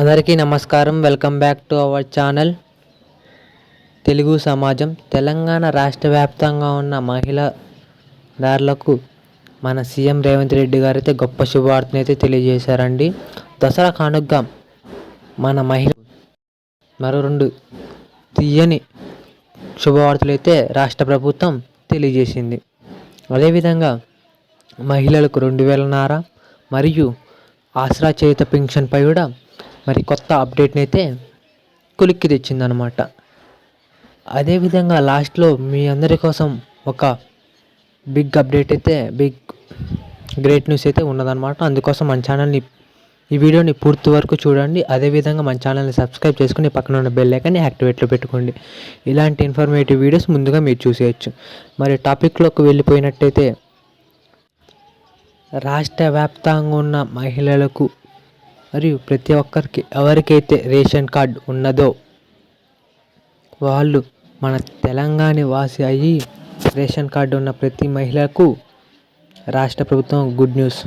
అందరికీ నమస్కారం. Welcome back to our channel Telugu Samajam Telangana రాష్ట్ర వ్యాప్తంగా ఉన్న మహిళదారులకు మన సీఎం రేవంత్ రెడ్డి గారు అయితే గొప్ప శుభవార్తను అయితే తెలియజేశారండి. దసరా కానుగ్గా మన మహిళ మరో రెండు తీయని శుభవార్తలు అయితే రాష్ట్ర ప్రభుత్వం తెలియజేసింది. అదేవిధంగా మహిళలకు రెండు వేలన్నర మరియు ఆసరా చేత పెన్షన్పై కూడా మరి కొత్త అప్డేట్ని అయితే కులిక్కి తెచ్చిందనమాట అదేవిధంగా లాస్ట్లో మీ అందరి కోసం ఒక బిగ్ అప్డేట్ అయితే బిగ్ గ్రేట్ న్యూస్ అయితే ఉన్నదన్నమాట. అందుకోసం మన ఛానల్ని ఈ వీడియోని పూర్తి వరకు చూడండి. అదేవిధంగా మన ఛానల్ని సబ్స్క్రైబ్ చేసుకుని పక్కన ఉన్న బెల్ ఐకాన్ని యాక్టివేట్లో పెట్టుకోండి. ఇలాంటి ఇన్ఫర్మేటివ్ వీడియోస్ ముందుగా మీరు చూసేయచ్చు. మరి టాపిక్లోకి వెళ్ళిపోయినట్టయితే రాష్ట్ర వ్యాప్తంగా ఉన్న మహిళలకు మరియు ప్రతి ఒక్కరికి ఎవరికైతే రేషన్ కార్డ్ ఉన్నదో వాళ్ళు మన తెలంగాణ వాసి అయ్యి రేషన్ కార్డు ఉన్న ప్రతి మహిళకు రాష్ట్ర ప్రభుత్వం గుడ్ న్యూస్.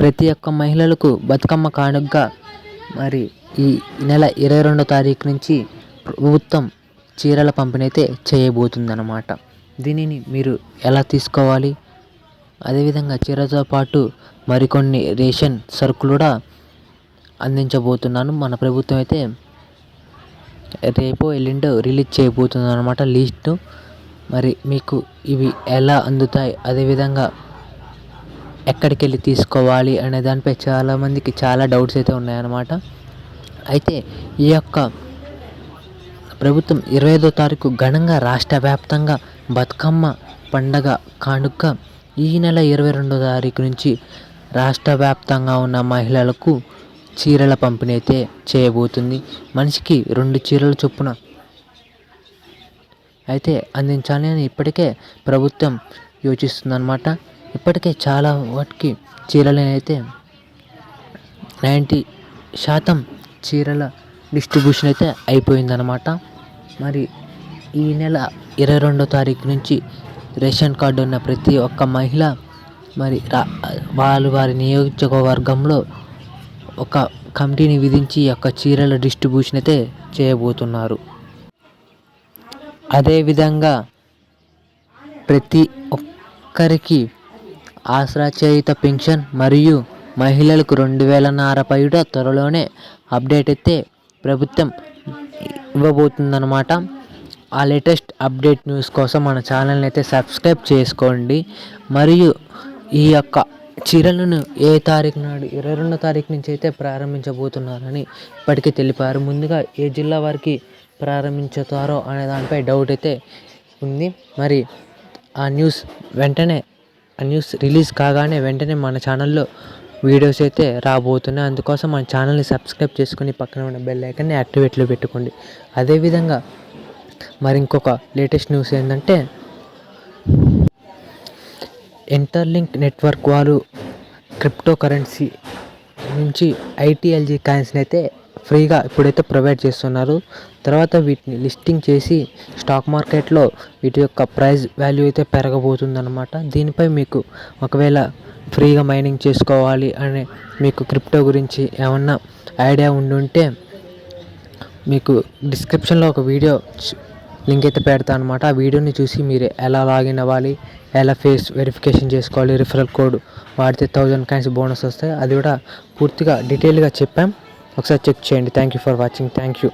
ప్రతి ఒక్క మహిళలకు బతుకమ్మ కానుగ్గా మరి ఈ నెల ఇరవై రెండో తారీఖు నుంచి ప్రభుత్వం చీరల పంపిణీ అయితే చేయబోతుందన్నమాట. దీనిని మీరు ఎలా తీసుకోవాలి? అదేవిధంగా చీరతో పాటు మరికొన్ని రేషన్ సరుకులు కూడా అందించబోతున్నాను. మన ప్రభుత్వం అయితే రేపు ఎల్లుండో రిలీజ్ చేయబోతుంది అనమాట లిస్టు. మరి మీకు ఇవి ఎలా అందుతాయి అదేవిధంగా ఎక్కడికి వెళ్ళి తీసుకోవాలి అనే దానిపై చాలామందికి చాలా డౌట్స్ అయితే ఉన్నాయన్నమాట. అయితే ఈ యొక్క ప్రభుత్వం ఇరవై ఐదో తారీఖు ఘనంగా రాష్ట్ర వ్యాప్తంగా బతుకమ్మ పండగ కానుక ఈ నెల ఇరవై రెండో తారీఖు నుంచి రాష్ట్ర వ్యాప్తంగా ఉన్న మహిళలకు చీరల పంపిణీ అయితే చేయబోతుంది. మనిషికి రెండు చీరలు చొప్పున అయితే అందించాలి అని ఇప్పటికే ప్రభుత్వం యోచిస్తుందన్నమాట. ఇప్పటికే చాలా వాటికి చీరలు అయితే నైంటీ శాతం చీరల డిస్ట్రిబ్యూషన్ అయితే అయిపోయిందనమాట మరి ఈ నెల ఇరవై రెండో తారీఖు నుంచి రేషన్ కార్డు ఉన్న ప్రతి ఒక్క మహిళ మరి రా వాళ్ళు వారి నియోజకవర్గంలో ఒక కమిటీని విధించి యొక్క చీరల డిస్ట్రిబ్యూషన్ అయితే చేయబోతున్నారు. అదేవిధంగా ప్రతి ఒక్కరికి ఆసరా చేయుత పెన్షన్ మరియు మహిళలకు రెండు వేల నారపైడ త్వరలోనే అప్డేట్ అయితే ప్రభుత్వం ఇవ్వబోతుందన్నమాట. ఆ లేటెస్ట్ అప్డేట్ న్యూస్ కోసం మన ఛానల్ని అయితే సబ్స్క్రైబ్ చేసుకోండి. మరియు ఈ యొక్క చీరలను ఏ తారీఖు నాడు ఇరవై రెండో తారీఖు నుంచి అయితే ప్రారంభించబోతున్నారని ఇప్పటికే తెలిపారు. ముందుగా ఏ జిల్లా వారికి ప్రారంభించుతారో అనే దానిపై డౌట్ అయితే ఉంది. మరి ఆ న్యూస్ వెంటనే ఆ న్యూస్ రిలీజ్ కాగానే వెంటనే మన ఛానల్లో వీడియోస్ అయితే రాబోతున్నాయి. అందుకోసం మన ఛానల్ని సబ్స్క్రైబ్ చేసుకుని పక్కన ఉన్న బెల్ ఐకన్ని యాక్టివేట్లో పెట్టుకోండి. అదేవిధంగా మరి ఇంకొక లేటెస్ట్ న్యూస్ ఏంటంటే ఇంటర్లింక్ నెట్వర్క్ వాళ్ళు క్రిప్టో కరెన్సీ నుంచి ఐటీఎల్జీ కాయిన్స్ని అయితే ఫ్రీగా ఇప్పుడైతే ప్రొవైడ్ చేస్తున్నారు. తర్వాత వీటిని లిస్టింగ్ చేసి స్టాక్ మార్కెట్లో వీటి యొక్క ప్రైస్ వాల్యూ అయితే పెరగబోతుందన్నమాట. దీనిపై మీకు ఒకవేళ ఫ్రీగా మైనింగ్ చేసుకోవాలి అనే మీకు క్రిప్టో గురించి ఏమన్నా ఐడియా ఉండుంటే మీకు డిస్క్రిప్షన్లో ఒక వీడియో లింక్ అయితే పెడతా అనమాట ఆ వీడియోని చూసి మీరు ఎలా లాగిన్ అవ్వాలి ఎలా ఫేస్ వెరిఫికేషన్ చేసుకోవాలి రిఫరల్ కోడ్ వాడితే థౌజండ్ కాయిన్స్ బోనస్ వస్తాయి. అది కూడా పూర్తిగా డీటెయిల్గా చెప్పాం. ఒకసారి చెక్ చేయండి. Thank you for watching thank you